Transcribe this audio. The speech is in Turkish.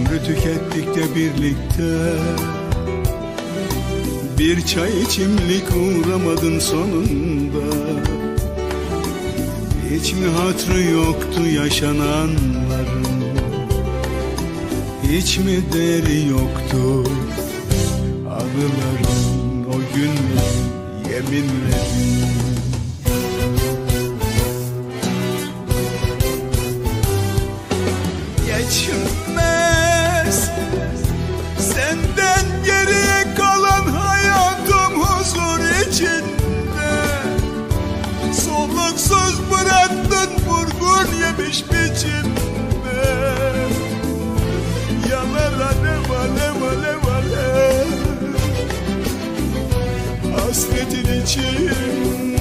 Ömrü tükettik de birlikte. Bir çay içimlik uğramadın sonunda. Hiç mi hatrı yoktu yaşananların? Hiç mi değeri yoktu Anıların o günlerin yeminlerin? Geçmez Soluksuz bıraktın vurgun yemiş biçimde. Yanar alev alev alev alev Hasretin içinde